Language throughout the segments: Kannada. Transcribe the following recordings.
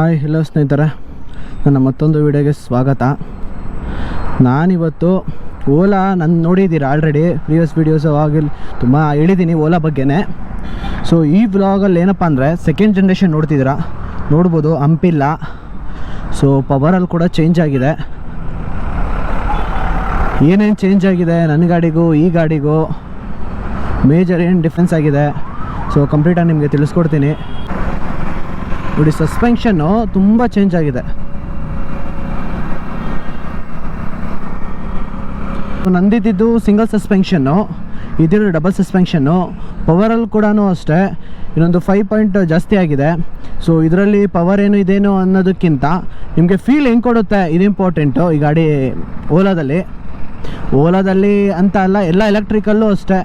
ಹಾಯ್ ಹಲೋ ಸ್ನೇಹಿತರೆ. ನನ್ನ ಮತ್ತೊಂದು ವಿಡಿಯೋಗೆ ಸ್ವಾಗತ. ನಾನಿವತ್ತು ಓಲಾ ನನ್ನ ನೋಡಿದ್ದೀರಾ ಆಲ್ರೆಡಿ ಪ್ರಿವಿಯಸ್ ವೀಡಿಯೋಸ್ ಆಗಿಲ್ಲ ತುಂಬ ಹೇಳಿದ್ದೀನಿ ಓಲಾ ಬಗ್ಗೆನೇ. ಸೊ ಈ ವ್ಲಾಗಲ್ಲಿ ಏನಪ್ಪ ಅಂದರೆ ಸೆಕೆಂಡ್ ಜನ್ರೇಷನ್ ನೋಡ್ತಿದ್ದೀರಾ? ನೋಡ್ಬೋದು, ಹಂಪಿಲ್ಲ. ಸೊ ಪವರಲ್ಲಿ ಕೂಡ ಚೇಂಜ್ ಆಗಿದೆ. ಏನೇನು ಚೇಂಜ್ ಆಗಿದೆ? ನನ್ನ ಗಾಡಿಗೂ, ಈ ಗಾಡಿಗೂ. ಮೇಜರ್ ಏನು ಡಿಫ್ರೆನ್ಸ್ ಆಗಿದೆ? ಸೊ ಕಂಪ್ಲೀಟಾಗಿ ನಿಮಗೆ ತಿಳಿಸ್ಕೊಡ್ತೀನಿ. ನೋಡಿ ಸಸ್ಪೆನ್ಷನ್ನು ತುಂಬ ಚೇಂಜ್ ಆಗಿದೆ. ನಂದಿದ್ದು ಸಿಂಗಲ್ ಸಸ್ಪೆನ್ಷನ್ನು ಇದಿರೋ ಡಬಲ್ ಸಸ್ಪೆನ್ಷನ್ನು ಪವರಲ್ಲಿ ಕೂಡ ಅಷ್ಟೇ, ಇನ್ನೊಂದು ಫೈವ್ ಪಾಯಿಂಟ್ ಜಾಸ್ತಿ ಆಗಿದೆ. ಸೊ ಇದರಲ್ಲಿ ಪವರ್ ಏನು, ಇದೇನು ಅನ್ನೋದಕ್ಕಿಂತ ನಿಮಗೆ ಫೀಲ್ ಹೆಂಗೆ ಕೊಡುತ್ತೆ? ಇದು ಇಂಪಾರ್ಟೆಂಟು ಈ ಗಾಡಿ ಓಲಾದಲ್ಲಿ. ಓಲಾದಲ್ಲಿ ಅಂತ ಅಲ್ಲ, ಎಲ್ಲ ಎಲೆಕ್ಟ್ರಿಕಲ್ಲೂ ಅಷ್ಟೇ.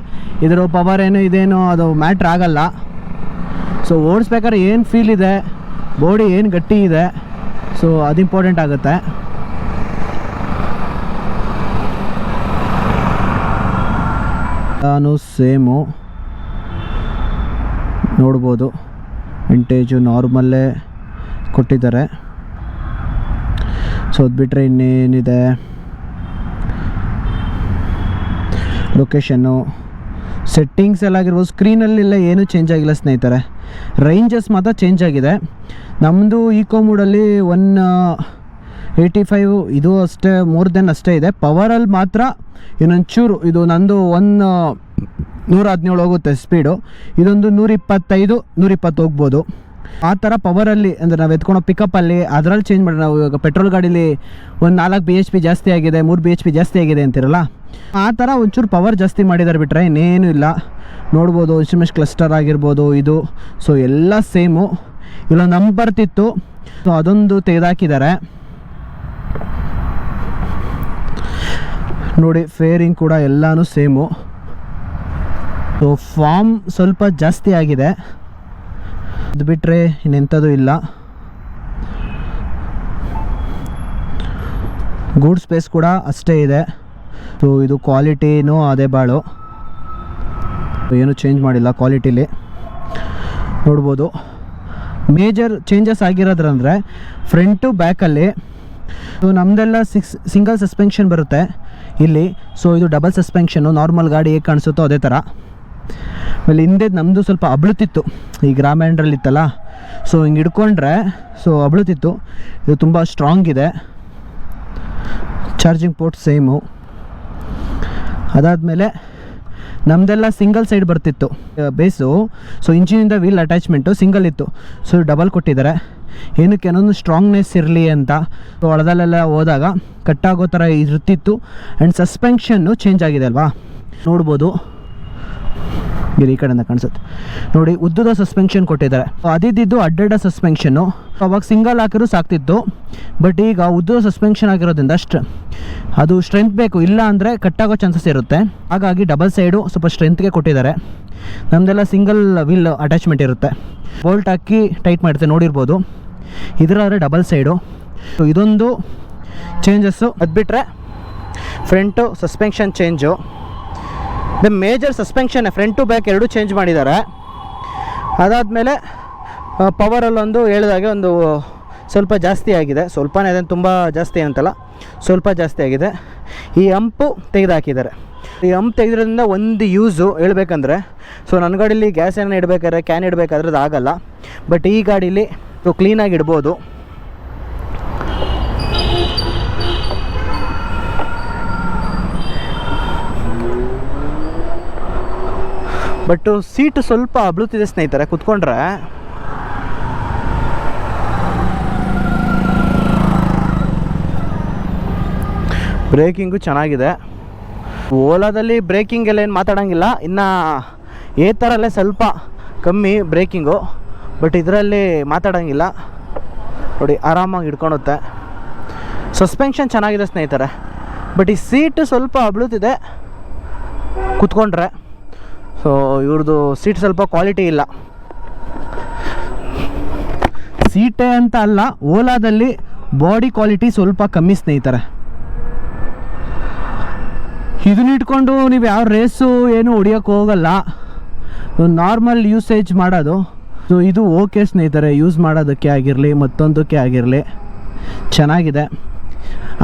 ಇದರ ಪವರ್ ಏನು, ಇದೇನು, ಅದು ಮ್ಯಾಟ್ರ್ ಆಗಲ್ಲ. ಸೊ ಓಡಿಸ್ಬೇಕಾದ್ರೆ ಏನು ಫೀಲ್ ಇದೆ? ಬಾಡಿ ಏನು ಗಟ್ಟಿ ಇದೆ ಸೊ ಅದು ಇಂಪಾರ್ಟೆಂಟ್ ಆಗುತ್ತೆ. ನಾನು ಸೇಮು. ನೋಡ್ಬೋದು. ವಿಂಟೇಜು ನಾರ್ಮಲ್ಲೇ ಕೊಟ್ಟಿದ್ದಾರೆ. ಸೊ ಅದು ಬಿಟ್ಟರೆ ಇನ್ನೇನಿದೆ? ಲೊಕೇಶನ್ನು ಸೆಟ್ಟಿಂಗ್ಸ್ ಎಲ್ಲ ಆಗಿರ್ಬೋದು ಸ್ಕ್ರೀನಲ್ಲೆಲ್ಲ ಏನೂ ಚೇಂಜ್ ಆಗಿಲ್ಲ ಸ್ನೇಹಿತರೆ. ರೇಂಜಸ್ ಮಾತ್ರ ಚೇಂಜ್ ಆಗಿದೆ. ನಮ್ಮದು ಈಕೋ ಮೂಡಲ್ಲಿ ಒನ್ ಏಯ್ಟಿ ಫೈವ್ ಇದು ಅಷ್ಟೇ ಮೋರ್ ದೆನ್ ಅಷ್ಟೇ ಇದೆ. ಪವರಲ್ಲಿ ಮಾತ್ರ ಇನ್ನೊಂಚೂರು, ಇದು ನಂದು ಒನ್ ನೂರ ಹದಿನೇಳು ಹೋಗುತ್ತೆ ಸ್ಪೀಡು ಇದೊಂದು ನೂರಿಪ್ಪತ್ತೈದು, ನೂರಿಪ್ಪತ್ತು ಹೋಗ್ಬೋದು. ಆ ಥರ ಪವರಲ್ಲಿ ಅಂದರೆ ನಾವು ಎತ್ಕೊಳೋ ಪಿಕಪ್ಪಲ್ಲಿ ಅದರಲ್ಲಿ ಚೇಂಜ್ ಮಾಡೋಣ ನಾವು ಇವಾಗ ಪೆಟ್ರೋಲ್ ಗಾಡೀಲಿ ಒಂದು ನಾಲ್ಕು ಬಿ ಎಚ್ ಪಿ ಜಾಸ್ತಿ ಆಗಿದೆ, ಮೂರು ಬಿ ಎಚ್ ಪಿ ಜಾಸ್ತಿ ಆಗಿದೆ ಅಂತಿರಲ್ಲ? ಆ ಥರ ಒಂಚೂರು ಪವರ್ ಜಾಸ್ತಿ ಮಾಡಿದ್ದಾರೆ ಬಿಟ್ಟರೆ ಇನ್ನೇನು ಇಲ್ಲ. ನೋಡ್ಬೋದು ಇನ್ಸ್ಟ್ರೂಮೆಂಟ್ಸ್ ಕ್ಲಸ್ಟರ್ ಆಗಿರ್ಬೋದು, ಇದು. ಸೊ ಎಲ್ಲ ಸೇಮು ಇಲ್ಲ ನಮ್ಮ ಬರ್ತಿತ್ತು ಸೊ ಅದೊಂದು ತೆಗೆದಾಕಿದ್ದಾರೆ ನೋಡಿ ಫೇರಿಂಗ್ ಕೂಡ ಎಲ್ಲನೂ ಸೇಮು ಸೊ ಫಾರ್ಮ್ ಸ್ವಲ್ಪ ಜಾಸ್ತಿ ಆಗಿದೆ. ಅದು ಬಿಟ್ಟರೆ ಇನ್ನೆಂಥದ್ದು ಇಲ್ಲ. ಗೂಡ್ ಸ್ಪೇಸ್ ಕೂಡ ಅಷ್ಟೇ ಇದೆ. ಸೊ ಇದು ಕ್ವಾಲಿಟಿನೂ ಅದೇ ಬಾಳು. ಏನು ಚೇಂಜ್ ಮಾಡಿಲ್ಲ ಕ್ವಾಲಿಟಿಲಿ ನೋಡ್ಬೋದು. ಮೇಜರ್ ಚೇಂಜಸ್ ಆಗಿರೋದ್ರಂದರೆ ಫ್ರಂಟು ಬ್ಯಾಕಲ್ಲಿ ಸೊ ನಮ್ಮದೆಲ್ಲ ಸಿಕ್ಸ್ ಸಿಂಗಲ್ ಸಸ್ಪೆನ್ಷನ್ ಬರುತ್ತೆ ಇಲ್ಲಿ. ಸೊ ಇದು ಡಬಲ್ ಸಸ್ಪೆನ್ಷನ್ನು ನಾರ್ಮಲ್ ಗಾಡಿ ಹೇಗೆ ಕಾಣಿಸುತ್ತೋ ಅದೇ ಥರ ಆಮೇಲೆ ಹಿಂದೆ ನಮ್ಮದು ಸ್ವಲ್ಪ ಅಬಳುತ್ತಿತ್ತು. ಈ ಗ್ರಾಮ್ಯಾಂಡ್ರಲ್ಲಿ ಇತ್ತಲ್ಲ. ಸೊ ಹಿಂಗೆ ಹಿಡ್ಕೊಂಡ್ರೆ ಸೊ ಅಬಳುತ್ತಿತ್ತು. ಇದು ತುಂಬ ಸ್ಟ್ರಾಂಗ್ ಇದೆ. ಚಾರ್ಜಿಂಗ್ ಪೋರ್ಟ್ ಸೇಮು ಅದಾದಮೇಲೆ ನಮ್ಮದೆಲ್ಲ ಸಿಂಗಲ್ ಸೈಡ್ ಬರ್ತಿತ್ತು ಬೇಸು ಸೊ ಇಂಜಿನಿಂದ ವೀಲ್ ಅಟ್ಯಾಚ್ಮೆಂಟು ಸಿಂಗಲ್ ಇತ್ತು. ಸೊ ಡಬಲ್ ಕೊಟ್ಟಿದ್ದಾರೆ. ಏನಕ್ಕೆ ಏನೊಂದು ಸ್ಟ್ರಾಂಗ್ನೆಸ್ ಇರಲಿ ಅಂತ. ಸೊ ಹೊಳದಲ್ಲೆಲ್ಲ ಹೋದಾಗ ಕಟ್ಟಾಗೋ ಥರ ಇರ್ತಿತ್ತು. ಆ್ಯಂಡ್ ಸಸ್ಪೆನ್ಷನ್ನು ಚೇಂಜ್ ಆಗಿದೆ ಅಲ್ವಾ? ನೋಡ್ಬೋದು. ಇಲ್ಲಿ ಈ ಕಡೆಯಿಂದ ಕಾಣಿಸುತ್ತೆ. ನೋಡಿ, ಉದ್ದದ ಸಸ್ಪೆನ್ಷನ್ ಕೊಟ್ಟಿದ್ದಾರೆ. ಅದಿದ್ದು ಅಡ್ಡಡ್ಡ ಸಸ್ಪೆನ್ಷನ್ನು ಅವಾಗ ಸಿಂಗಲ್ ಹಾಕಿದ್ರು ಸಾಕ್ತಿತ್ತು. ಬಟ್ ಈಗ ಉದ್ದದ ಸಸ್ಪೆನ್ಷನ್ ಆಗಿರೋದ್ರಿಂದ ಅಷ್ಟು ಅದು ಸ್ಟ್ರೆಂತ್ ಬೇಕು. ಇಲ್ಲ ಅಂದರೆ ಕಟ್ಟಾಗೋ ಚಾನ್ಸಸ್ ಇರುತ್ತೆ. ಹಾಗಾಗಿ ಡಬಲ್ ಸೈಡು ಸ್ವಲ್ಪ ಸ್ಟ್ರೆಂತ್ಗೆ ಕೊಟ್ಟಿದ್ದಾರೆ. ನಮ್ಮದೆಲ್ಲ ಸಿಂಗಲ್ ವಿಲ್ ಅಟ್ಯಾಚ್ಮೆಂಟ್ ಇರುತ್ತೆ. ಬೋಲ್ಟ್ ಹಾಕಿ ಟೈಟ್ ಮಾಡುತ್ತೆ ನೋಡಿರ್ಬೋದು. ಇದರಾದರೆ ಡಬಲ್ ಸೈಡು ಸೊ ಇದೊಂದು ಚೇಂಜಸ್ಸು ಅದು ಬಿಟ್ಟರೆ front suspension change the major suspension front to back ಎರಡೂ ಚೇಂಜ್ ಮಾಡಿದ್ದಾರೆ. ಅದಾದಮೇಲೆ ಪವರಲ್ಲೊಂದು ಹೇಳಿದಾಗೆ ಒಂದು ಸ್ವಲ್ಪ ಜಾಸ್ತಿ ಆಗಿದೆ. ಸ್ವಲ್ಪನೇ ಅದೇನು ತುಂಬ ಜಾಸ್ತಿ ಅಂತಲ್ಲ, ಸ್ವಲ್ಪ ಜಾಸ್ತಿ ಆಗಿದೆ. ಈ ಹಂಪು ತೆಗೆದುಹಾಕಿದ್ದಾರೆ ಈ ಹಂಪ್ ತೆಗೆದ್ರಿಂದ ಒಂದು ಯೂಸು ಹೇಳ್ಬೇಕಂದ್ರೆ ಸೊ ನನ್ನ ಗಾಡೀಲಿ ಗ್ಯಾಸ್ ಏನೇನು ಇಡಬೇಕಾದ್ರೆ ಕ್ಯಾನ್ ಇಡಬೇಕಾದ್ರೆ ಅದು ಆಗಲ್ಲ. ಬಟ್ ಈ ಗಾಡೀಲಿ ಕ್ಲೀನಾಗಿ ಇಡ್ಬೋದು. ಬಟ್ ಸೀಟ್ ಸ್ವಲ್ಪ ಅಬ್ಳುತ್ತಿದೆ ಸ್ನೇಹಿತರೆ, ಕುತ್ಕೊಂಡ್ರೆ. ಬ್ರೇಕಿಂಗು ಚೆನ್ನಾಗಿದೆ. ಓಲಾದಲ್ಲಿ ಬ್ರೇಕಿಂಗ್ ಎಲ್ಲ ಏನು ಮಾತಾಡೋಂಗಿಲ್ಲ. ಇನ್ನು ಏ ಥರಲ್ಲೇ ಸ್ವಲ್ಪ ಕಮ್ಮಿ ಬ್ರೇಕಿಂಗು ಬಟ್ ಇದರಲ್ಲಿ ಮಾತಾಡೋಂಗಿಲ್ಲ. ನೋಡಿ, ಆರಾಮಾಗಿ ಹಿಡ್ಕೊಳುತ್ತೆ ಸಸ್ಪೆನ್ಷನ್ ಚೆನ್ನಾಗಿದೆ ಸ್ನೇಹಿತರೆ. ಬಟ್ ಈ ಸೀಟು ಸ್ವಲ್ಪ ಅಬ್ಳುತ್ತಿದೆ ಕುತ್ಕೊಂಡ್ರೆ. ಸೊ ಇವ್ರದ್ದು ಸೀಟ್ ಸ್ವಲ್ಪ ಕ್ವಾಲಿಟಿ ಇಲ್ಲ. ಸೀಟೇ ಅಂತ ಅಲ್ಲ, ಓಲಾದಲ್ಲಿ ಬಾಡಿ ಕ್ವಾಲಿಟಿ ಸ್ವಲ್ಪ ಕಮ್ಮಿ ಸ್ನೇಹಿತರೆ. ಇದನ್ನ ಇಟ್ಕೊಂಡು ನೀವು ಯಾವ ರೇಸು ಏನು ಹೊಡಿಯೋಕ್ಕೆ ಹೋಗಲ್ಲ. ನಾರ್ಮಲ್ ಯೂಸೇಜ್ ಮಾಡೋದು. ಸೊ ಇದು ಓಕೆ ಸ್ನೇಹಿತರೆ ಯೂಸ್ ಮಾಡೋದಕ್ಕೆ ಆಗಿರಲಿ, ಮತ್ತೊಂದಕ್ಕೆ ಆಗಿರಲಿ, ಚೆನ್ನಾಗಿದೆ.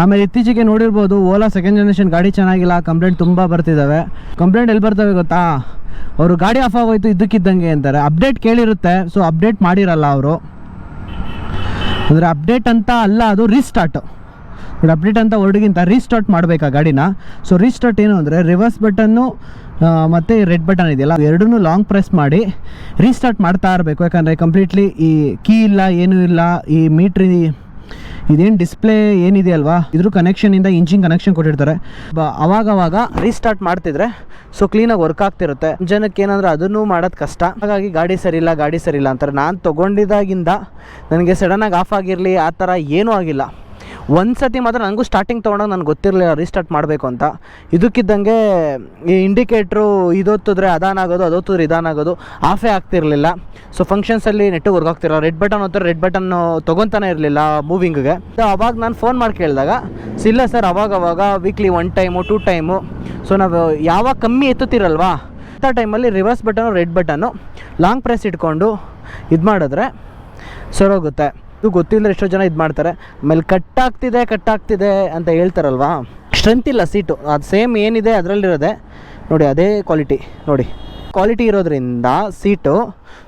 ಆಮೇಲೆ ಇತ್ತೀಚೆಗೆ ನೋಡಿರ್ಬೋದು, ಓಲಾ ಸೆಕೆಂಡ್ ಜನ್ರೇಷನ್ ಗಾಡಿ ಚೆನ್ನಾಗಿಲ್ಲ ಕಂಪ್ಲೇಂಟ್ ತುಂಬ ಬರ್ತಿದ್ದಾವೆ ಕಂಪ್ಲೇಂಟ್ ಎಲ್ಲಿ ಬರ್ತವೆ ಗೊತ್ತಾ? ಅವರು ಗಾಡಿ ಆಫ್ ಆಗೋಯ್ತು, ಇದ್ದಕ್ಕಿದ್ದಂಗೆ ಅಂತಾರೆ. ಅಪ್ಡೇಟ್ ಕೇಳಿರುತ್ತೆ ಸೊ ಅಪ್ಡೇಟ್ ಮಾಡಿರಲ್ಲ ಅವರು. ಅಂದರೆ ಅಪ್ಡೇಟ್ ಅಂತ ಅಲ್ಲ, ಅದು ರೀಸ್ಟಾರ್ಟ್ ನೋಡಿ ಅಪ್ಡೇಟ್ ಅಂತ ಹೊರಡಿಗಿಂತ ರೀಸ್ಟಾರ್ಟ್ ಮಾಡಬೇಕಾ ಗಾಡಿನ. ಸೊ ರೀಸ್ಟಾರ್ಟ್ ಏನು ಅಂದರೆ ರಿವರ್ಸ್ ಬಟನ್ನು ಮತ್ತು ರೆಡ್ ಬಟನ್ ಇದೆಯಲ್ಲ ಎರಡೂ ಲಾಂಗ್ ಪ್ರೆಸ್ ಮಾಡಿ ರೀಸ್ಟಾರ್ಟ್ ಮಾಡ್ತಾ ಇರಬೇಕು. ಯಾಕಂದರೆ ಕಂಪ್ಲೀಟ್ಲಿ ಈ ಕೀ ಇಲ್ಲ, ಏನೂ ಇಲ್ಲ, ಈ ಮೀಟ್ರಿ ಇದೇನು ಡಿಸ್ಪ್ಲೇ ಏನಿದೆ ಅಲ್ವಾ? ಇದ್ರ ಕನೆಕ್ಷನಿಂದ ಇಂಜಿನ್ ಕನೆಕ್ಷನ್ ಕೊಟ್ಟಿರ್ತಾರೆ. ಅವಾಗ ಅವಾಗ ರೀಸ್ಟಾರ್ಟ್ ಮಾಡ್ತಿದ್ರೆ ಸೊ ಕ್ಲೀನಾಗಿ ವರ್ಕ್ ಆಗ್ತಿರುತ್ತೆ. ಜನಕ್ಕೆ ಏನಂದ್ರೆ ಅದನ್ನು ಮಾಡೋದು ಕಷ್ಟ. ಹಾಗಾಗಿ ಗಾಡಿ ಸರಿ ಇಲ್ಲ, ಗಾಡಿ ಸರಿ ಇಲ್ಲ ಅಂತಾರೆ. ನಾನು ತೊಗೊಂಡಿದ್ದಾಗಿಂದ ನನಗೆ ಸಡನ್ ಆಗಿ ಆಫ್ ಆಗಿರಲಿ, ಆ ಥರ ಏನೂ ಆಗಿಲ್ಲ. ಒಂದು ಸತಿ ಮಾತ್ರ ನನಗೂ ಸ್ಟಾರ್ಟಿಂಗ್ ತೊಗೊಂಡಾಗ ನನಗೆ ಗೊತ್ತಿರಲಿಲ್ಲ ರೀಸ್ಟಾರ್ಟ್ ಮಾಡಬೇಕು ಅಂತ. ಇದಕ್ಕಿದ್ದಂಗೆ ಈ ಇಂಡಿಕೇಟ್ರು ಇದೊತ್ತಿದ್ರೆ ಅದಾನಾಗೋದು ಅದೊತ್ತಿದ್ರೆ ಇದಾನಾಗೋದು ಆಫೇ ಆಗ್ತಿರಲಿಲ್ಲ. ಸೊ ಫಂಕ್ಷನ್ಸಲ್ಲಿ ನೆಟ್ಟು ಆಗ್ತಿರಲ್ಲ. ರೆಡ್ ಬಟನ್ ಹೊತ್ತಾರೆ ರೆಡ್ ಬಟನ್ನು ತೊಗೊತಾನೆ ಇರಲಿಲ್ಲ ಮೂವಿಂಗ್ಗೆ ಅವಾಗ ನಾನು ಫೋನ್ ಮಾಡಿ ಕೇಳಿದಾಗ, "ಸ್, ಇಲ್ಲ ಸರ್ ಅವಾಗ ಅವಾಗ weekly one time two time so ನಾವು ಯಾವಾಗ ಕಮ್ಮಿ ಎತ್ತುತ್ತಿರಲ್ವಾ? ಅಂಥ ಟೈಮಲ್ಲಿ reverse button red button long press ಇಟ್ಕೊಂಡು ಇದು ಮಾಡಿದ್ರೆ ಸರೋಗುತ್ತೆ ಇದು ಗೊತ್ತಿಲ್ಲದೆ ಎಷ್ಟೋ ಜನ ಇದು ಮಾಡ್ತಾರೆ. ಆಮೇಲೆ ಕಟ್ ಆಗ್ತಿದೆ ಕಟ್ ಆಗ್ತಿದೆ ಅಂತ ಹೇಳ್ತಾರಲ್ವಾ? ಸ್ಟ್ರೆಂತ್ ಇಲ್ಲ ಸೀಟು. ಅದು ಸೇಮ್ ಏನಿದೆ ಅದರಲ್ಲಿರೋದೆ. ನೋಡಿ, ಅದೇ ಕ್ವಾಲಿಟಿ. ನೋಡಿ, ಕ್ವಾಲಿಟಿ ಇರೋದ್ರಿಂದ ಸೀಟು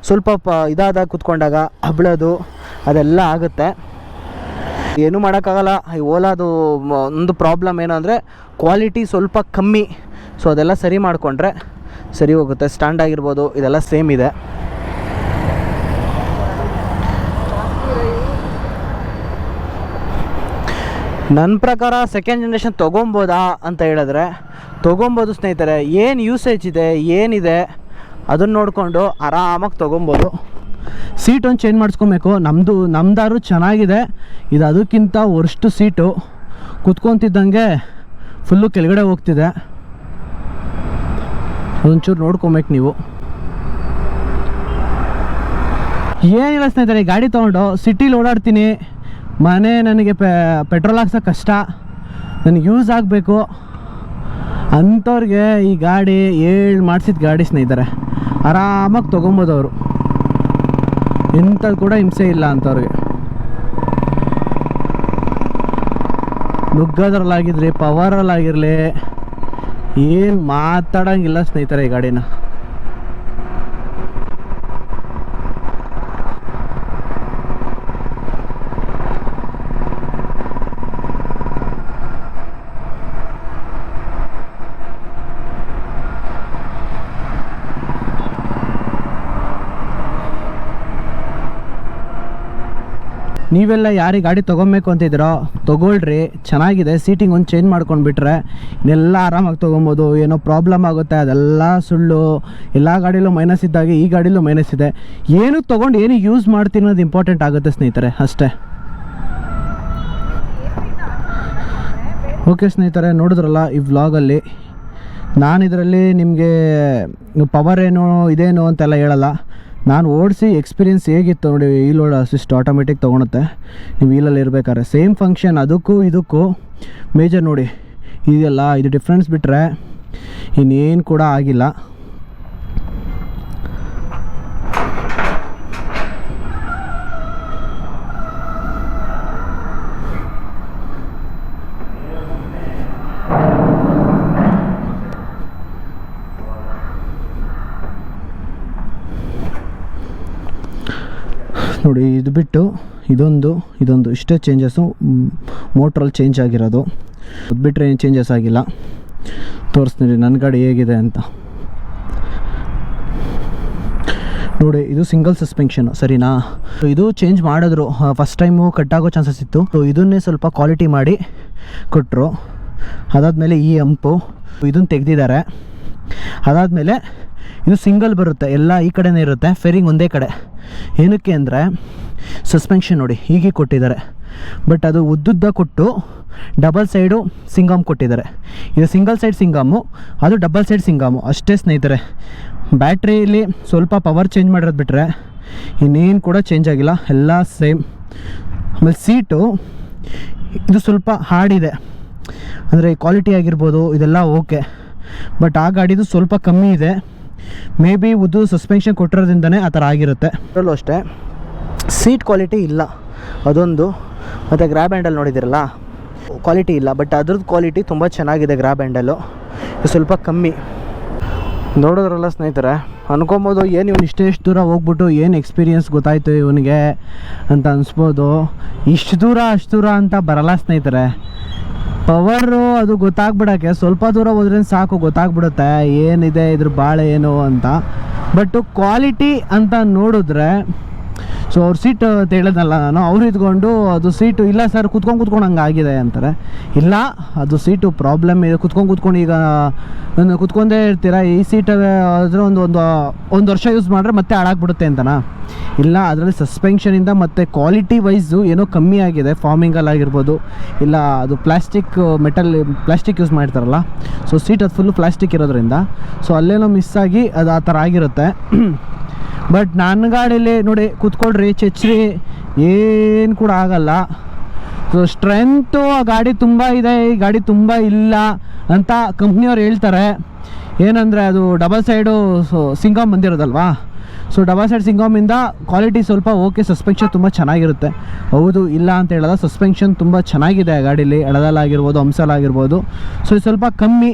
ಸ್ವಲ್ಪ ಪ ಇದಾದಾಗ ಕುತ್ಕೊಂಡಾಗ ಹಬ್ಳೋದು ಅದೆಲ್ಲ ಆಗುತ್ತೆ. ಏನೂ ಮಾಡೋಕ್ಕಾಗಲ್ಲ. ಈ ಓಲಾದು ಒಂದು ಪ್ರಾಬ್ಲಮ್ ಏನು ಅಂದರೆ ಕ್ವಾಲಿಟಿ ಸ್ವಲ್ಪ ಕಮ್ಮಿ. ಸೊ ಅದೆಲ್ಲ ಸರಿ ಮಾಡಿಕೊಂಡ್ರೆ ಸರಿ ಹೋಗುತ್ತೆ. ಸ್ಟ್ಯಾಂಡ್ ಆಗಿರ್ಬೋದು, ಇದೆಲ್ಲ ಸೇಮ್ ಇದೆ. ನನ್ನ ಪ್ರಕಾರ ಸೆಕೆಂಡ್ ಜನ್ರೇಷನ್ ತೊಗೊಬೋದಾ ಅಂತ ಹೇಳಿದ್ರೆ ತೊಗೊಬೋದು ಸ್ನೇಹಿತರೆ, ಏನು ಯೂಸೇಜ್ ಇದೆ, ಏನಿದೆ, ಅದನ್ನು ನೋಡಿಕೊಂಡು ಆರಾಮಾಗಿ ತೊಗೊಬೋದು ಸೀಟ್ ಒಂದು ಚೇಂಜ್ ಮಾಡಿಸ್ಕೊಬೇಕು. ನಮ್ಮದು ನಮ್ದಾರು ಚೆನ್ನಾಗಿದೆ. ಇದು ಅದಕ್ಕಿಂತ ವರ್ಷ್ಟು ಸೀಟು. ಕುತ್ಕೊತಿದ್ದಂಗೆ ಫುಲ್ಲು ಕೆಳಗಡೆ ಹೋಗ್ತಿದೆ. ಅದೊಂಚೂರು ನೋಡ್ಕೊಬೇಕು ನೀವು. ಏನಿಲ್ಲ ಸ್ನೇಹಿತರೆ ಗಾಡಿ ತೊಗೊಂಡು ಸಿಟಿಲಿ ಓಡಾಡ್ತೀನಿ. ಮನೆ ನನಗೆ ಪೆ, ಪೆಟ್ರೋಲ್ ಹಾಕ್ಸೋಕೆ ಕಷ್ಟ. ನನಗೆ ಯೂಸ್ ಆಗಬೇಕು. ಅಂಥವ್ರಿಗೆ ಈ ಗಾಡಿ ಏಳು ಮಾಡಿಸಿದ ಗಾಡಿ ಸ್ನೇಹಿತರೆ, ಆರಾಮಾಗಿ ತೊಗೊಬೋದು ಅವರು. ಎಂಥದ್ದು ಕೂಡ ಹಿಂಸೆ ಇಲ್ಲ ಅಂಥವ್ರಿಗೆ. ನುಗ್ಗೋದ್ರಲ್ಲಾಗಿದ್ರಿ ಪವರಲ್ಲಾಗಿರಲಿ, ಏನು ಮಾತಾಡೋಂಗಿಲ್ಲ ಸ್ನೇಹಿತರೆ ಈ ಗಾಡಿನ. ನೀವೆಲ್ಲ ಯಾರಿಗೆ ಗಾಡಿ ತೊಗೊಬೇಕು ಅಂತಿದ್ದೀರೋ ತೊಗೊಳ್ರಿ. ಚೆನ್ನಾಗಿದೆ. ಸೀಟಿಂಗ್ ಒಂದು ಚೇಂಜ್ ಮಾಡ್ಕೊಂಡ್ಬಿಟ್ರೆ ಇನ್ನೆಲ್ಲ ಆರಾಮಾಗಿ ತೊಗೊಬೋದು. ಏನೋ ಪ್ರಾಬ್ಲಮ್ ಆಗುತ್ತೆ. ಅದೆಲ್ಲ ಸುಳ್ಳು. ಎಲ್ಲ ಗಾಡಿಲೂ ಮೈನಸ್ ಇದ್ದಾಗ ಈ ಗಾಡಿಲೂ ಮೈನಸ್ ಇದೆ. ಏನು ತೊಗೊಂಡು ಏನು ಯೂಸ್ ಮಾಡ್ತೀನಿ ಅನ್ನೋದು ಇಂಪಾರ್ಟೆಂಟ್ ಆಗುತ್ತೆ ಸ್ನೇಹಿತರೆ. ಅಷ್ಟೇ. ಓಕೆ ಸ್ನೇಹಿತರೆ, ನೋಡಿದ್ರಲ್ಲ ಈ ವ್ಲಾಗಲ್ಲಿ ನಾನು ಇದರಲ್ಲಿ ನಿಮಗೆ ಪವರ್ ಏನು, ಇದೇನು ಅಂತೆಲ್ಲ ಹೇಳಲ್ಲ. ನಾನು ಓಡಿಸಿ ಎಕ್ಸ್ಪೀರಿಯೆನ್ಸ್ ಹೇಗಿತ್ತು ನೋಡಿ, ಈ ಲೋಡ್ ಅಸಿಸ್ಟ್ ಆಟೋಮೆಟಿಕ್ ತೊಗೊಳುತ್ತೆ. ನೀವು ವೀಲಲ್ಲಿ ಇರಬೇಕಾದ್ರೆ ಸೇಮ್ ಫಂಕ್ಷನ್ ಅದಕ್ಕೂ ಇದಕ್ಕೂ ಮೇಜರ್ ನೋಡಿ ಇದೆಲ್ಲ ಇದು ಡಿಫ್ರೆನ್ಸ್ ಬಿಟ್ಟರೆ ಇನ್ನೇನು ಕೂಡ ಆಗಿಲ್ಲ. ನೋಡಿ, ಇದು ಬಿಟ್ಟು ಇದೊಂದು ಇದೊಂದು. ಇಷ್ಟೇ ಚೇಂಜಸ್ಸು ಮೋಟ್ರಲ್ಲಿ ಚೇಂಜ್ ಆಗಿರೋದು. ಅದು ಬಿಟ್ಟರೆ ಏನು ಚೇಂಜಸ್ ಆಗಿಲ್ಲ. ತೋರಿಸ್ತೀನಿ ನನ್ನ ಗಾಡಿ ಹೇಗಿದೆ ಅಂತ. ನೋಡಿ, ಇದು ಸಿಂಗಲ್ ಸಸ್ಪೆನ್ಷನ್ ಸರಿನಾ? ಇದು ಚೇಂಜ್ ಮಾಡಿದ್ರು ಫಸ್ಟ್ ಟೈಮು ಕಟ್ಟಾಗೋ ಚಾನ್ಸಸ್ ಇತ್ತು. ಇದನ್ನೇ ಸ್ವಲ್ಪ ಕ್ವಾಲಿಟಿ ಮಾಡಿ ಕೊಟ್ಟರು ಅದಾದಮೇಲೆ ಈ ಅಂಪು ಇದನ್ನು ತೆಗೆದಿದ್ದಾರೆ. ಅದಾದಮೇಲೆ ಇದು ಸಿಂಗಲ್ ಬರುತ್ತೆ, ಎಲ್ಲ ಈ ಕಡೆನೇ ಇರುತ್ತೆ ಫೇರಿಂಗ್ ಒಂದೇ ಕಡೆ. ಏನಕ್ಕೆ ಅಂದರೆ ಸಸ್ಪೆನ್ಷನ್ ನೋಡಿ, ಹೀಗೆ ಕೊಟ್ಟಿದ್ದಾರೆ. ಬಟ್ ಅದು ಉದ್ದುದ್ದ ಕೊಟ್ಟು ಡಬಲ್ ಸೈಡು ಸಿಂಗಮ್ ಕೊಟ್ಟಿದ್ದಾರೆ. ಇದು ಸಿಂಗಲ್ ಸೈಡ್ ಸಿಂಗಾಮು ಅದು ಡಬಲ್ ಸೈಡ್ ಸಿಂಗಾಮು ಅಷ್ಟೇ ಸ್ನೇಹಿತರೆ. ಬ್ಯಾಟ್ರಿಯಲ್ಲಿ ಸ್ವಲ್ಪ ಪವರ್ ಚೇಂಜ್ ಮಾಡಿರೋದು ಬಿಟ್ಟರೆ ಇನ್ನೇನು ಕೂಡ ಚೇಂಜ್ ಆಗಿಲ್ಲ, ಎಲ್ಲ ಸೇಮ್ ಆಮೇಲೆ ಸೀಟು ಇದು ಸ್ವಲ್ಪ ಹಾರ್ಡಿದೆ ಅಂದರೆ ಕ್ವಾಲಿಟಿ ಆಗಿರ್ಬೋದು, ಇದೆಲ್ಲ ಓಕೆ ಬಟ್ ಆ ಗಾಡಿದು ಸ್ವಲ್ಪ ಕಮ್ಮಿ ಇದೆ. ಮೇ ಬಿ ಉದ್ದು ಸಸ್ಪೆನ್ಷನ್ ಕೊಟ್ಟಿರೋದ್ರಿಂದನೇ ಆ ಥರ ಆಗಿರುತ್ತೆ. ಅದರಲ್ಲೂ ಅಷ್ಟೇ ಸೀಟ್ ಕ್ವಾಲಿಟಿ ಇಲ್ಲ. ಅದೊಂದು, ಮತ್ತು ಗ್ರ್ಯಾಬ್ ಹ್ಯಾಂಡಲ್ ನೋಡಿದಿರಲ್ಲ ಕ್ವಾಲಿಟಿ ಇಲ್ಲ. ಬಟ್ ಅದ್ರದ್ದು ಕ್ವಾಲಿಟಿ ತುಂಬ ಚೆನ್ನಾಗಿದೆ ಗ್ರ್ಯಾಬ್ ಹ್ಯಾಂಡಲು ಸ್ವಲ್ಪ ಕಮ್ಮಿ. ನೋಡೋದ್ರಲ್ಲ ಸ್ನೇಹಿತರೆ, ಅನ್ಕೊಬೋದು ಏನು ಇವನು ಇಷ್ಟೇ ಇಷ್ಟು ದೂರ ಹೋಗ್ಬಿಟ್ಟು ಏನು ಎಕ್ಸ್ಪೀರಿಯನ್ಸ್ ಗೊತ್ತಾಯಿತು ಇವನಿಗೆ ಅಂತ ಅನಿಸ್ಬೋದು. ಇಷ್ಟು ದೂರ ಅಷ್ಟು ದೂರ ಅಂತ ಬರಲ್ಲ ಸ್ನೇಹಿತರೆ. ಪವರು ಅದು ಗೊತ್ತಾಗ್ಬಿಡೋಕ್ಕೆ. ಸ್ವಲ್ಪ ದೂರ ಹೋದ್ರೆ ಸಾಕು, ಗೊತ್ತಾಗ್ಬಿಡುತ್ತೆ. ಏನಿದೆ ಇದ್ರ ಬಾಳೆ ಏನು ಅಂತ. ಬಟ್ ಕ್ವಾಲಿಟಿ ಅಂತ ನೋಡಿದ್ರೆ ಸೊ ಅವ್ರ ಸೀಟ್ ಅಂತ ಹೇಳಿದ್ನಲ್ಲ ನಾನು. ಅವ್ರು ಇದ್ಕೊಂಡು ಅದು ಸೀಟು ಇಲ್ಲ ಸರ್ ಕುತ್ಕೊಂಡು ಕುತ್ಕೊಂಡು ಹಂಗೆ ಆಗಿದೆ ಅಂತಾರೆ. ಇಲ್ಲ, ಅದು ಸೀಟು ಪ್ರಾಬ್ಲಮ್ ಇದೆ. ಕುತ್ಕೊಂಡು ಕುತ್ಕೊಂಡು ಈಗ ಒಂದು ಕುತ್ಕೊಂಡೇ ಇರ್ತೀರಾ? ಈ ಸೀಟ್ ಆದರೆ ಒಂದು ಒಂದು ಒಂದು ವರ್ಷ ಯೂಸ್ ಮಾಡಿದ್ರೆ ಮತ್ತೆ ಹಾಳಾಗ್ಬಿಡುತ್ತೆ ಅಂತನಾ? ಇಲ್ಲ, ಅದರಲ್ಲಿ ಸಸ್ಪೆನ್ಷನಿಂದ ಮತ್ತು ಕ್ವಾಲಿಟಿ ವೈಸು ಏನೋ ಕಮ್ಮಿ ಆಗಿದೆ. ಫಾರ್ಮಿಂಗಲ್ಲಿ ಆಗಿರ್ಬೋದು. ಇಲ್ಲ, ಅದು ಪ್ಲಾಸ್ಟಿಕ್ ಮೆಟಲ್ ಪ್ಲಾಸ್ಟಿಕ್ ಯೂಸ್ ಮಾಡ್ತಾರಲ್ಲ. ಸೊ ಸೀಟ್ ಅದು ಫುಲ್ಲು ಪ್ಲಾಸ್ಟಿಕ್ ಇರೋದ್ರಿಂದ. ಸೊ ಅಲ್ಲೇನೋ ಮಿಸ್ ಆಗಿ ಅದು ಆ ಥರ ಆಗಿರುತ್ತೆ. ಬಟ್ ನನ್ನ ಗಾಡಿಯಲ್ಲಿ ನೋಡಿ, ಕೂತ್ಕೊಳ್ರಿ. ಚೆಚ್ರಿ, ಏನು ಕೂಡ ಆಗಲ್ಲ. ಸೊ ಸ್ಟ್ರೆಂತು ಆ ಗಾಡಿ ತುಂಬ ಇದೆ, ಈ ಗಾಡಿ ತುಂಬ ಇಲ್ಲ ಅಂತ ಕಂಪ್ನಿಯವ್ರು ಹೇಳ್ತಾರೆ. ಏನಂದರೆ ಅದು ಡಬಲ್ ಸೈಡು ಸೊ, ಸಿಂಗಮ್ ಬಂದಿರೋದಲ್ವಾ? ಸೊ ಡಬಲ್ ಸೈಡ್ ಸಿಂಗಮಿಂದ ಕ್ವಾಲಿಟಿ ಸ್ವಲ್ಪ ಓಕೆ ಸಸ್ಪೆನ್ಷನ್ ತುಂಬ ಚೆನ್ನಾಗಿರುತ್ತೆ. ಹೌದು, ಇಲ್ಲ ಅಂತ ಹೇಳಲ್ಲ ಸಸ್ಪೆನ್ಷನ್ ತುಂಬ ಚೆನ್ನಾಗಿದೆ ಆ ಗಾಡೀಲಿ ಎಡದಲ್ಲಾಗಿರ್ಬೋದು ಹಂಸಲಾಗಿರ್ಬೋದು ಸೊ ಇದು ಸ್ವಲ್ಪ ಕಮ್ಮಿ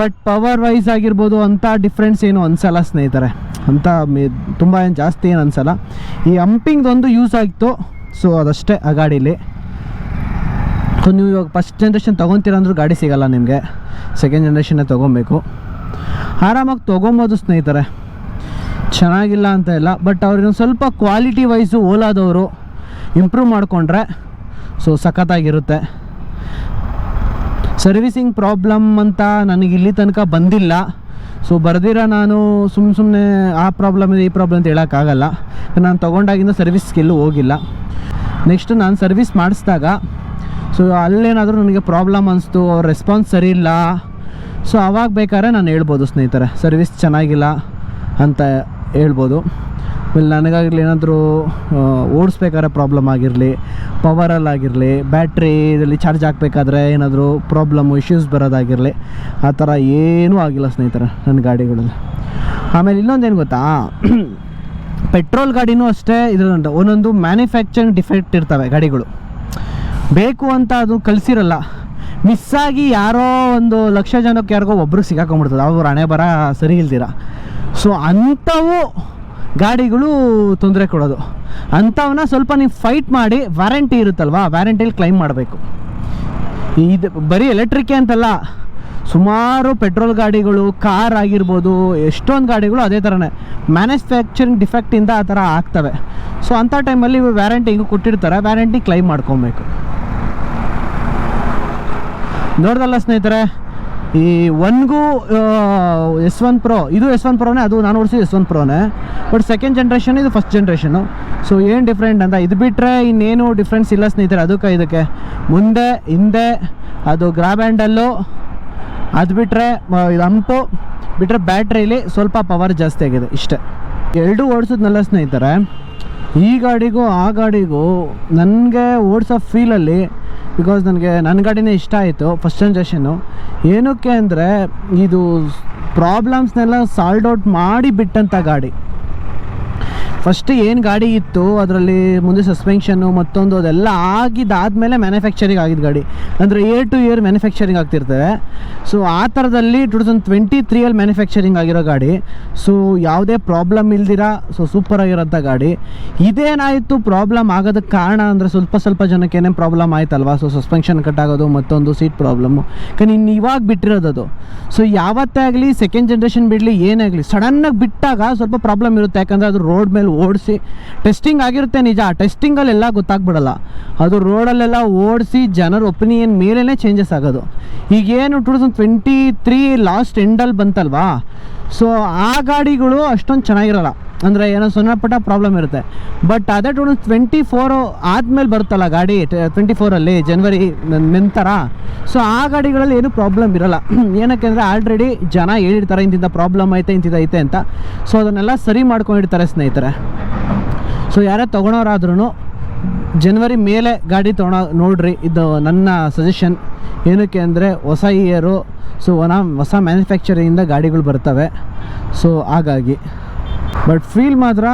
ಬಟ್ ಪವರ್ ವೈಸ್ ಆಗಿರ್ಬೋದು ಅಂಥ ಡಿಫ್ರೆನ್ಸ್ ಏನು ಅನಿಸಲ್ಲ ಸ್ನೇಹಿತರೆ. ಅಂತ ಮೇ ತುಂಬ ಏನು ಜಾಸ್ತಿ ಏನು ಅನಿಸಲ್ಲ. ಈ ಹಂಪಿಂಗ್ದೊಂದು ಯೂಸ್ ಆಯಿತು ಸೊ ಅದಷ್ಟೇ ಆ ಗಾಡೀಲಿ. ಸೊ ನೀವು ಇವಾಗ ಫಸ್ಟ್ ಜನ್ರೇಷನ್ ತೊಗೊತೀರ ಅಂದ್ರೂ ಗಾಡಿ ಸಿಗಲ್ಲ ನಿಮಗೆ. ಸೆಕೆಂಡ್ ಜನ್ರೇಷನ್ನೇ ತೊಗೊಬೇಕು. ಆರಾಮಾಗಿ ತೊಗೊಬೋದು ಸ್ನೇಹಿತರೆ. ಚೆನ್ನಾಗಿಲ್ಲ ಅಂತ ಇಲ್ಲ. ಬಟ್ ಅವ್ರಿಗೆ ಸ್ವಲ್ಪ ಕ್ವಾಲಿಟಿ ವೈಸು ಓಲಾದವರು ಇಂಪ್ರೂವ್ ಮಾಡಿಕೊಂಡ್ರೆ ಸೊ ಸಖತ್ತಾಗಿರುತ್ತೆ. ಸರ್ವಿಸಿಂಗ್ ಪ್ರಾಬ್ಲಮ್ ಅಂತ ನನಗೆ ಇಲ್ಲಿ ತನಕ ಬಂದಿಲ್ಲ. ಸೊ ಬರ್ದಿರ ನಾನು ಸುಮ್ಮ ಸುಮ್ಮನೆ ಆ ಪ್ರಾಬ್ಲಮ್ ಇದೆ, ಈ ಪ್ರಾಬ್ಲಮ್ ಅಂತ ಹೇಳೋಕ್ಕಾಗಲ್ಲ. ನಾನು ತೊಗೊಂಡಾಗಿಂದ ಸರ್ವಿಸ್ಗೆ ಎಲ್ಲೂ ಹೋಗಿಲ್ಲ. ನೆಕ್ಸ್ಟ್ ನಾನು ಸರ್ವಿಸ್ ಮಾಡಿಸಿದಾಗ ಸೊ ಅಲ್ಲೇನಾದರೂ ನನಗೆ ಪ್ರಾಬ್ಲಮ್ ಅನಿಸ್ತು, ಅವ್ರ ರೆಸ್ಪಾನ್ಸ್ ಸರಿ ಇಲ್ಲ. ಸೊ ಅವಾಗ ಬೇಕಾದ್ರೆ ನಾನು ಹೇಳ್ಬೋದು ಸ್ನೇಹಿತರೆ ಸರ್ವಿಸ್ ಚೆನ್ನಾಗಿಲ್ಲ ಅಂತ ಹೇಳ್ಬೋದು. ಆಮೇಲೆ ನನಗಾಗಿರಲಿ ಏನಾದರೂ ಓಡಿಸ್ಬೇಕಾದ್ರೆ ಪ್ರಾಬ್ಲಮ್ ಆಗಿರಲಿ ಪವರಲ್ಲಾಗಿರಲಿ ಬ್ಯಾಟ್ರಿ ಇದರಲ್ಲಿ ಚಾರ್ಜ್ ಹಾಕ್ಬೇಕಾದ್ರೆ ಏನಾದರೂ ಪ್ರಾಬ್ಲಮ್ಮು ಇಶ್ಯೂಸ್ ಬರೋದಾಗಿರಲಿ, ಆ ಥರ ಏನೂ ಆಗಿಲ್ಲ ಸ್ನೇಹಿತರೆ ನನ್ನ ಗಾಡಿಗಳಲ್ಲಿ. ಆಮೇಲೆ ಇನ್ನೊಂದೇನು ಗೊತ್ತಾ? ಪೆಟ್ರೋಲ್ ಗಾಡಿನೂ ಅಷ್ಟೇ ಇದ್ರಲ್ಲಿ ಒಂದೊಂದು ಮ್ಯಾನುಫ್ಯಾಕ್ಚರಿಂಗ್ ಡಿಫೆಕ್ಟ್ ಇರ್ತವೆ ಗಾಡಿಗಳು. ಬೇಕು ಅಂತ ಅದು ಕಳಿಸಿರಲ್ಲ. ಮಿಸ್ಸಾಗಿ ಯಾರೋ ಒಂದು ಲಕ್ಷ ಜನಕ್ಕೆ ಯಾರಿಗೋ ಒಬ್ಬರು ಸಿಗಾಕೊಂಡ್ಬಿಡ್ತದೆ. ಅವ್ರ ಹಣೆ ಬರ ಸರಿ ಇಲ್ದಿರ. ಸೊ ಅಂಥವು ಗಾಡಿಗಳು ತೊಂದರೆ ಕೊಡೋದು. ಅಂಥವನ್ನ ಸ್ವಲ್ಪ ನೀವು ಫೈಟ್ ಮಾಡಿ ವ್ಯಾರಂಟಿ ಇರುತ್ತಲ್ವಾ? ವ್ಯಾರಂಟಿಲಿ ಕ್ಲೈಮ್ ಮಾಡಬೇಕು. ಇದು ಬರೀ ಎಲೆಕ್ಟ್ರಿಕ್ ಅಂತಲ್ಲ, ಸುಮಾರು ಪೆಟ್ರೋಲ್ ಗಾಡಿಗಳು ಕಾರ್ ಆಗಿರ್ಬೋದು, ಎಷ್ಟೊಂದು ಗಾಡಿಗಳು ಅದೇ ಥರನೇ ಮ್ಯಾನುಫ್ಯಾಕ್ಚರಿಂಗ್ ಡಿಫೆಕ್ಟಿಂದ ಆ ಥರ ಆಗ್ತವೆ. ಸೊ ಅಂಥ ಟೈಮಲ್ಲಿ ವ್ಯಾರಂಟಿ ಹಿಂಗೆ ಕೊಟ್ಟಿರ್ತಾರೆ ವ್ಯಾರಂಟಿ ಕ್ಲೈಮ್ ಮಾಡ್ಕೊಬೇಕು. ನೋಡ್ದಲ್ಲ ಸ್ನೇಹಿತರೆ ಈ ಒನ್ಗೂ ಎಸ್ ಒನ್ ಪ್ರೋ ಇದು ಎಸ್ ಒನ್ ಪ್ರೋನೇ ಅದು ನಾನು ಓಡಿಸಿದ ಎಸ್ ಒನ್ ಪ್ರೋನೇ ಬಟ್ ಸೆಕೆಂಡ್ ಜನ್ರೇಷನ್ ಇದು ಫಸ್ಟ್ ಜನ್ರೇಷನು ಸೊ ಏನು ಡಿಫ್ರೆಂಟ್ ಅಂತ, ಇದು ಬಿಟ್ಟರೆ ಇನ್ನೇನು ಡಿಫ್ರೆನ್ಸ್ ಇಲ್ಲ ಸ್ನೇಹಿತರೆ, ಅದಕ್ಕೆ ಇದಕ್ಕೆ. ಮುಂದೆ, ಹಿಂದೆ, ಅದು ಗ್ರಾಬ್ ಹ್ಯಾಂಡಲ್ಲು ಅದು ಬಿಟ್ಟರೆ ಇದು ಹಂಪು ಬಿಟ್ಟರೆ ಬ್ಯಾಟ್ರಿಲಿ ಸ್ವಲ್ಪ ಪವರ್ ಜಾಸ್ತಿ ಆಗಿದೆ, ಇಷ್ಟೇ. ಎರಡೂ ಓಡಿಸೋದ್ನಲ್ಲ ಸ್ನೇಹಿತರೆ, ಈ ಗಾಡಿಗೂ, ಆ ಗಾಡಿಗೂ ನನಗೆ ಓಡಿಸೋ ಫೀಲಲ್ಲಿ ಬಿಕಾಸ್ ನನಗೆ ನನ್ನ ಗಾಡಿನೇ ಇಷ್ಟ ಆಯಿತು ಫಸ್ಟ್ ಜನ್ರೇಷನ್ನು ಏನಕ್ಕೆ ಅಂದರೆ, ಇದು ಪ್ರಾಬ್ಲಮ್ಸ್ನೆಲ್ಲ ಸಾಲ್ಡ್ ಔಟ್ ಮಾಡಿ ಬಿಟ್ಟಂಥ ಗಾಡಿ. ಫಸ್ಟ್ ಏನು ಗಾಡಿ ಇತ್ತು, ಅದರಲ್ಲಿ ಮುಂದೆ ಸಸ್ಪೆನ್ಷನ್ನು ಮತ್ತೊಂದು ಅದೆಲ್ಲ ಆಗಿದ್ದಾದಮೇಲೆ ಮ್ಯಾನುಫ್ಯಾಕ್ಚರಿಂಗ್ ಆಗಿದ್ದು ಗಾಡಿ. ಅಂದರೆ ಇಯರ್ ಟು ಇಯರ್ ಮ್ಯಾನುಫ್ಯಾಕ್ಚರಿಂಗ್ ಆಗ್ತಿರ್ತವೆ ಸೊ ಆ ಥರದಲ್ಲಿ ಟು ತೌಸಂಡ್ ಟ್ವೆಂಟಿ ತ್ರೀಯಲ್ಲಿ ಮ್ಯಾನುಫ್ಯಾಕ್ಚರಿಂಗ್ ಆಗಿರೋ ಗಾಡಿ. ಸೊ ಯಾವುದೇ ಪ್ರಾಬ್ಲಮ್ ಇಲ್ದಿರ ಸೊ ಸೂಪರ್ ಆಗಿರೋಂಥ ಗಾಡಿ. ಇದೇನಾಯಿತು ಪ್ರಾಬ್ಲಮ್ ಆಗೋದಕ್ಕೆ ಕಾರಣ ಅಂದರೆ ಸ್ವಲ್ಪ ಸ್ವಲ್ಪ ಜನಕ್ಕೆ ಏನೇನು ಪ್ರಾಬ್ಲಮ್ ಆಯ್ತಲ್ವಾ? ಸೊ ಸಸ್ಪೆನ್ಷನ್ ಕಟ್ ಆಗೋದು, ಮತ್ತೊಂದು ಸೀಟ್ ಪ್ರಾಬ್ಲಮ್ಮು కానీ ಇನ್ನು ಇವಾಗ ಬಿಟ್ಟಿರೋದು ಅದು. ಸೊ ಯಾವತ್ತೇ ಆಗಲಿ ಸೆಕೆಂಡ್ ಜನ್ರೇಷನ್ ಬಿಡಲಿ, ಏನೇ ಆಗಲಿ ಸಡನ್ನಾಗಿ ಬಿಟ್ಟಾಗ ಸ್ವಲ್ಪ ಪ್ರಾಬ್ಲಮ್ ಇರುತ್ತೆ. ಯಾಕಂದರೆ ಅದು ರೋಡ್ ಮೇಲೆ ಓಡಿಸಿ ಟೆಸ್ಟಿಂಗ್ ಆಗಿರುತ್ತೆ ನಿಜ. ಟೆಸ್ಟಿಂಗಲ್ಲೆಲ್ಲ ಗೊತ್ತಾಗ್ಬಿಡಲ್ಲ. ಅದು ರೋಡಲ್ಲೆಲ್ಲ ಓಡಿಸಿ ಜನರ ಒಪಿನಿಯನ್ ಮೇಲೇ ಚೇಂಜಸ್ ಆಗೋದು. ಈಗೇನು two thousand twenty three last ಎಂಡಲ್ಲಿ ಬಂತಲ್ವಾ? ಸೊ ಆ ಗಾಡಿಗಳು ಅಷ್ಟೊಂದು ಚೆನ್ನಾಗಿರಲ್ಲ. ಅಂದರೆ ಏನೋ ಸಣ್ಣ ಪುಟ್ಟ ಪ್ರಾಬ್ಲಮ್ ಇರುತ್ತೆ. ಬಟ್ ಅದೇ ಟೂ ಟ್ವೆಂಟಿ ಫೋರು ಆದಮೇಲೆ ಬರುತ್ತಲ್ಲ ಗಾಡಿ ಟ್ವೆಂಟಿ ಫೋರಲ್ಲಿ ಜನ್ವರಿ ನಂತರ. ಸೊ ಆ ಗಾಡಿಗಳಲ್ಲಿ ಏನು ಪ್ರಾಬ್ಲಮ್ ಇರಲ್ಲ. ಏನಕ್ಕೆ ಅಂದರೆ ಆಲ್ರೆಡಿ ಜನ ಹೇಳಿರ್ತಾರೆ ಇಂತಿಂಥ ಪ್ರಾಬ್ಲಮ್ ಐತೆ ಇಂತಿದ ಐತೆ ಅಂತ. ಸೊ ಅದನ್ನೆಲ್ಲ ಸರಿ ಮಾಡ್ಕೊಂಡಿರ್ತಾರೆ ಸ್ನೇಹಿತರೆ. ಸೊ ಯಾರೇ ತೊಗೊಳೋರಾದ್ರೂ ಜನವರಿ ಮೇಲೆ ಗಾಡಿ ತೊಗೊಳ ನೋಡ್ರಿ, ಇದು ನನ್ನ ಸಜೆಷನ್ ಏನಕ್ಕೆ ಅಂದರೆ, ಹೊಸ ಇಯರು ಸೊ ಒನ ಹೊಸ ಮ್ಯಾನುಫ್ಯಾಕ್ಚರಿಂಗಿಂದ ಗಾಡಿಗಳು ಬರ್ತವೆ. ಸೊ ಹಾಗಾಗಿ. ಬಟ್ ಫೀಲ್ ಮಾತ್ರ,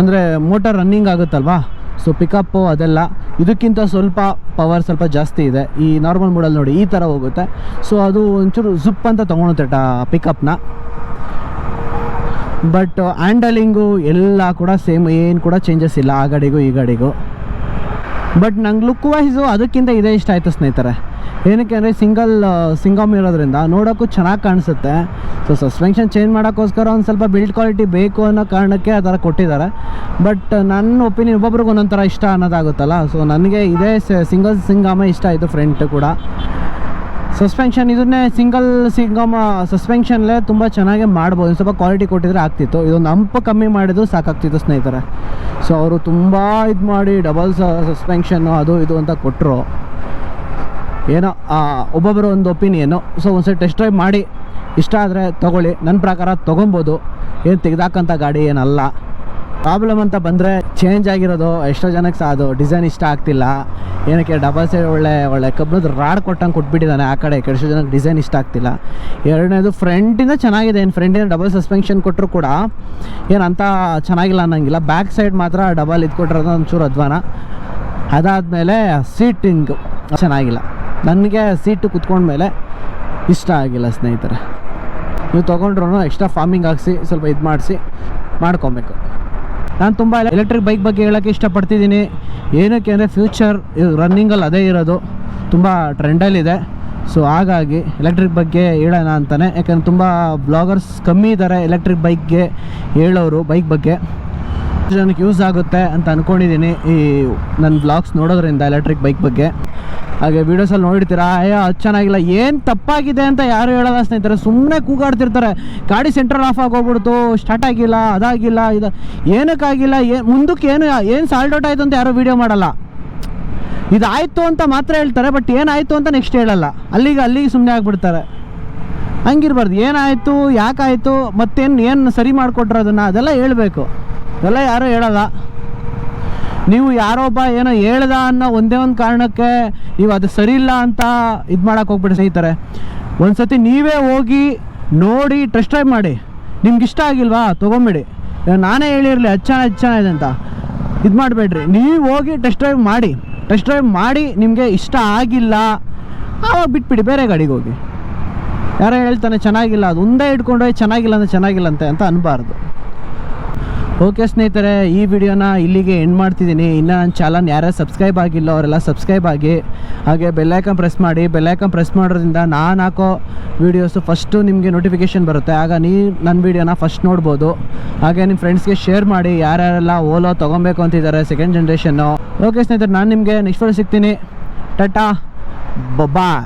ಅಂದರೆ ಮೋಟರ್ ರನ್ನಿಂಗ್ ಆಗುತ್ತಲ್ವಾ? ಸೊ ಪಿಕಪ್ಪು ಅದೆಲ್ಲ. ಇದಕ್ಕಿಂತ ಸ್ವಲ್ಪ ಪವರ್ ಸ್ವಲ್ಪ ಜಾಸ್ತಿ ಇದೆ. ಈ ನಾರ್ಮಲ್ ಮೂಡಲ್ಲಿ ನೋಡಿ, ಈ ಥರ ಹೋಗುತ್ತೆ. ಸೊ ಅದು ಒಂಚೂರು ಝುಪ್ ಅಂತ ತೊಗೊಳುತ್ತೆ ಟಾ ಪಿಕಪ್ನ ಬಟ್ ಹ್ಯಾಂಡಲಿಂಗು ಎಲ್ಲ ಕೂಡ ಸೇಮ್ ಏನು ಕೂಡ ಚೇಂಜಸ್ ಇಲ್ಲ, ಆ ಗಾಡಿಗೂ ಈ ಗಾಡಿಗೂ. ಬಟ್ ನಂಗೆ ಲುಕ್ ವೈಸು ಅದಕ್ಕಿಂತ ಇದೇ ಇಷ್ಟ ಆಯಿತು ಸ್ನೇಹಿತರೆ. ಏನಕ್ಕೆ ಅಂದರೆ ಸಿಂಗಲ್ ಸಿಂಗಮ್ ಇರೋದ್ರಿಂದ ನೋಡೋಕ್ಕೂ ಚೆನ್ನಾಗಿ ಕಾಣಿಸುತ್ತೆ. ಸೊ ಸಸ್ಪೆನ್ಷನ್ ಚೇಂಜ್ ಮಾಡೋಕ್ಕೋಸ್ಕರ ಒಂದು ಸ್ವಲ್ಪ ಬಿಲ್ಡ್ ಕ್ವಾಲಿಟಿ ಬೇಕು ಅನ್ನೋ ಕಾರಣಕ್ಕೆ ಆ ಥರ ಕೊಟ್ಟಿದ್ದಾರೆ. ಬಟ್ ನನ್ನ ಒಪಿನಿಯನ್ ಒಬ್ಬೊಬ್ರಿಗೆ ಒಂದೊಂಥರ ಥರ ಇಷ್ಟ ಅನ್ನೋದಾಗುತ್ತಲ್ಲ. ಸೊ ನನಗೆ ಇದೇ ಸಿಂಗಲ್ ಸಿಂಗಾಮೆ ಇಷ್ಟ ಆಯಿತು ಫ್ರೆಂಟ್ ಕೂಡ. ಸಸ್ಪೆನ್ಷನ್ ಇದನ್ನೇ ಸಿಂಗಲ್ ಸಿಂಗಮ ಸಸ್ಪೆನ್ಷನ್ಲೇ ತುಂಬ ಚೆನ್ನಾಗಿ ಮಾಡ್ಬೋದು. ಸ್ವಲ್ಪ ಕ್ವಾಲಿಟಿ ಕೊಟ್ಟಿದ್ರೆ ಆಗ್ತಿತ್ತು. ಇದೊಂದು ಅಂಪ ಕಮ್ಮಿ ಮಾಡಿದ್ರು ಸಾಕಾಗ್ತಿತ್ತು ಸ್ನೇಹಿತರೆ. ಸೊ ಅವರು ತುಂಬ ಇದು ಮಾಡಿ ಡಬಲ್ ಸಸ್ಪೆನ್ಷನ್ನು ಅದು ಇದು ಅಂತ ಕೊಟ್ಟರು ಏನೋ ಒಬ್ಬೊಬ್ಬರು ಒಂದು ಒಪಿನಿಯನ್ನು ಸೊ ಒಂದ್ಸರಿ ಟೆಸ್ಟ್ ಡ್ರೈವ್ ಮಾಡಿ. ಇಷ್ಟ ಆದರೆ ತೊಗೊಳ್ಳಿ. ನನ್ನ ಪ್ರಕಾರ ತೊಗೊಬೋದು ಏನು ತೆಗೆದಾಕಂಥ ಗಾಡಿ ಏನಲ್ಲ. ಪ್ರಾಬ್ಲಮ್ ಅಂತ ಬಂದರೆ ಚೇಂಜ್ ಆಗಿರೋದು ಎಷ್ಟೋ ಜನಕ್ಕೆ ಸಹ ಅದು ಡಿಸೈನ್ ಇಷ್ಟ ಆಗ್ತಿಲ್ಲ. ಏನಕ್ಕೆ ಡಬಲ್ ಸೈಡ್ ಒಳ್ಳೆ ಒಳ್ಳೆ ಕಬ್ಬಣದ ರಾಡ್ ಕೊಟ್ಟಂಗೆ ಕೊಟ್ಬಿಟ್ಟಿದ್ದಾನೆ ಆ ಕಡೆ ಎಷ್ಟೋ ಜನಕ್ಕೆ ಡಿಸೈನ್ ಇಷ್ಟ ಆಗ್ತಿಲ್ಲ. ಎರಡನೇದು ಫ್ರಂಟಿಂದ ಚೆನ್ನಾಗಿದೆ, ಏನು ಫ್ರಂಟಿಂದ ಡಬಲ್ ಸಸ್ಪೆನ್ಷನ್ ಕೊಟ್ಟರು ಕೂಡ ಏನು ಅಂತ ಚೆನ್ನಾಗಿಲ್ಲ ಅನ್ನಂಗಿಲ್ಲ. ಬ್ಯಾಕ್ ಸೈಡ್ ಮಾತ್ರ ಡಬಲ್ ಇದು ಕೊಟ್ಟಿರೋದು ಒಂಚೂರು ಅಧ್ವಾನ. ಅದಾದಮೇಲೆ ಸೀಟಿಂಗ್ ಚೆನ್ನಾಗಿಲ್ಲ. ನನಗೆ ಸೀಟು ಕುತ್ಕೊಂಡ್ಮೇಲೆ ಇಷ್ಟ ಆಗಿಲ್ಲ ಸ್ನೇಹಿತರೆ. ನೀವು ತೊಗೊಂಡ್ರು ಎಕ್ಸ್ಟ್ರಾ ಫಾರ್ಮಿಂಗ್ ಹಾಕ್ಸಿ, ಸ್ವಲ್ಪ ಇದು ಮಾಡಿಸಿ, ಮಾಡ್ಕೊಬೇಕು. ನಾನು ತುಂಬ ಎಲೆಕ್ಟ್ರಿಕ್ ಬೈಕ್ ಬಗ್ಗೆ ಹೇಳೋಕ್ಕೆ ಇಷ್ಟಪಡ್ತಿದ್ದೀನಿ. ಏನಕ್ಕೆ ಅಂದರೆ ಫ್ಯೂಚರ್ ರನ್ನಿಂಗಲ್ಲಿ ಅದೇ ಇರೋದು. ತುಂಬ ಟ್ರೆಂಡಲ್ಲಿದೆ ಸೊ ಹಾಗಾಗಿ ಎಲೆಕ್ಟ್ರಿಕ್ ಬಗ್ಗೆ ಹೇಳೋಣ ಅಂತಲೇ ಯಾಕಂದ್ರೆ ತುಂಬ ಬ್ಲಾಗರ್ಸ್ ಕಮ್ಮಿ ಇದ್ದಾರೆ ಎಲೆಕ್ಟ್ರಿಕ್ ಬೈಕ್ಗೆ ಹೇಳೋರು ಬೈಕ್ ಬಗ್ಗೆ. ಜನಕ್ಕೆ ಯೂಸ್ ಆಗುತ್ತೆ ಅಂತ ಅಂದ್ಕೊಂಡಿದ್ದೀನಿ ಈ ನನ್ನ ಬ್ಲಾಗ್ಸ್ ನೋಡೋದ್ರಿಂದ ಎಲೆಕ್ಟ್ರಿಕ್ ಬೈಕ್ ಬಗ್ಗೆ. ಹಾಗೆ ವೀಡಿಯೋಸಲ್ಲಿ ನೋಡಿರ್ತೀರಾ, ಅಯ್ಯೋ ಅದು ಚೆನ್ನಾಗಿಲ್ಲ, ಏನು ತಪ್ಪಾಗಿದೆ ಅಂತ ಯಾರು ಹೇಳಲ್ಲ ಸ್ನೇಹಿತರೆ ಸುಮ್ಮನೆ ಕೂಗಾಡ್ತಿರ್ತಾರೆ. ಗಾಡಿ ಸೆಂಟ್ರಲ್ ಆಫ್ ಆಗೋಗ್ಬಿಡ್ತು ಸ್ಟಾರ್ಟ್ ಆಗಿಲ್ಲ, ಅದಾಗಿಲ್ಲ, ಇದು, ಏನಕ್ಕಾಗಿಲ್ಲ, ಏ, ಮುಂದಕ್ಕೆ ಏನು ಏನು ಸಾಲ್ಟ್ ಔಟ್ ಆಯಿತು ಅಂತ ಯಾರು ವೀಡಿಯೋ ಮಾಡಲ್ಲ. ಇದಾಯಿತು ಅಂತ ಮಾತ್ರ ಹೇಳ್ತಾರೆ ಬಟ್ ಏನಾಯಿತು ಅಂತ ನೆಕ್ಸ್ಟ್ ಹೇಳಲ್ಲ. ಅಲ್ಲಿಗೆ ಅಲ್ಲಿಗೆ ಸುಮ್ಮನೆ ಆಗಿಬಿಡ್ತಾರೆ. ಹಂಗಿರ್ಬಾರ್ದು, ಏನಾಯಿತು, ಯಾಕಾಯಿತು, ಮತ್ತೇನು, ಏನು ಸರಿ ಮಾಡಿಕೊಟ್ರು ಅದನ್ನು, ಅದೆಲ್ಲ ಹೇಳಬೇಕು. ಅದೆಲ್ಲ ಯಾರೂ ಹೇಳಲ್ಲ. ನೀವು ಯಾರೊಬ್ಬ ಏನೋ ಹೇಳ್ದ ಅನ್ನೋ ಒಂದೇ ಒಂದು ಕಾರಣಕ್ಕೆ ನೀವು ಅದು ಸರಿ ಇಲ್ಲ ಅಂತ ಇದು ಮಾಡೋಕೆ ಹೋಗ್ಬಿಡಿ ಸ್ನೇಹಿತರೆ ಒಂದು ಸತಿ ನೀವೇ ಹೋಗಿ ನೋಡಿ ಟೆಸ್ಟ್ ಡ್ರೈವ್ ಮಾಡಿ. ನಿಮ್ಗೆ ಇಷ್ಟ ಆಗಿಲ್ವಾ? ತೊಗೊಂಬಿಡಿ. ನಾನೇ ಹೇಳಿರಲಿ ಚೆನ್ನಾಗಿ ಇದೆ ಅಂತ. ಇದು ಮಾಡಬೇಡ್ರಿ. ನೀವು ಹೋಗಿ ಟೆಸ್ಟ್ ಡ್ರೈವ್ ಮಾಡಿ. ಟೆಸ್ಟ್ ಡ್ರೈವ್ ಮಾಡಿ ನಿಮಗೆ ಇಷ್ಟ ಆಗಿಲ್ಲ, ಆವಾಗ ಬಿಟ್ಬಿಡಿ, ಬೇರೆ ಗಾಡಿಗೆ ಹೋಗಿ. ಯಾರೋ ಹೇಳ್ತಾನೆ, ಚೆನ್ನಾಗಿಲ್ಲ, ಅದು ಒಂದೇ ಇಟ್ಕೊಂಡೋಗಿ ಚೆನ್ನಾಗಿಲ್ಲ ಅಂದರೆ ಚೆನ್ನಾಗಿಲ್ಲ ಅಂತೆ ಅಂತ ಅನ್ಬಾರ್ದು. ಓಕೆ ಸ್ನೇಹಿತರೆ, ಈ ವಿಡಿಯೋನ ಇಲ್ಲಿಗೆ ಎಂಡ್ ಮಾಡ್ತಿದ್ದೀನಿ. ಇನ್ನು ನನ್ನ ಚಾನಲ್ ಯಾರ್ಯಾರು ಸಬ್ಸ್ಕ್ರೈಬ್ ಆಗಿಲ್ಲ, ಅವರೆಲ್ಲ ಸಬ್ಸ್ಕ್ರೈಬ್ ಆಗಿ, ಹಾಗೆ ಬೆಲ್ಲೈಕನ್ ಪ್ರೆಸ್ ಮಾಡಿ. ಬೆಲ್ಲೈಕನ್ ಪ್ರೆಸ್ ಮಾಡೋದ್ರಿಂದ ನಾನು ಹಾಕೋ ವೀಡಿಯೋಸು ಫಸ್ಟು ನಿಮಗೆ ನೋಟಿಫಿಕೇಷನ್ ಬರುತ್ತೆ. ಆಗ ನೀ ನನ್ನ ವೀಡಿಯೋನ ಫಸ್ಟ್ ನೋಡ್ಬೋದು. ಹಾಗೆ ನಿಮ್ಮ ಫ್ರೆಂಡ್ಸ್ಗೆ ಶೇರ್ ಮಾಡಿ. ಯಾರ್ಯಾರೆಲ್ಲ ಓಲೋ ತೊಗೊಬೇಕು ಅಂತಿದ್ದಾರೆ ಸೆಕೆಂಡ್ ಜನ್ರೇಷನ್ನು ಓಕೆ ಸ್ನೇಹಿತರೆ, ನಾನು ನಿಮಗೆ ನೆಕ್ಸ್ಟ್ ಸಿಗ್ತೀನಿ. Tata bye.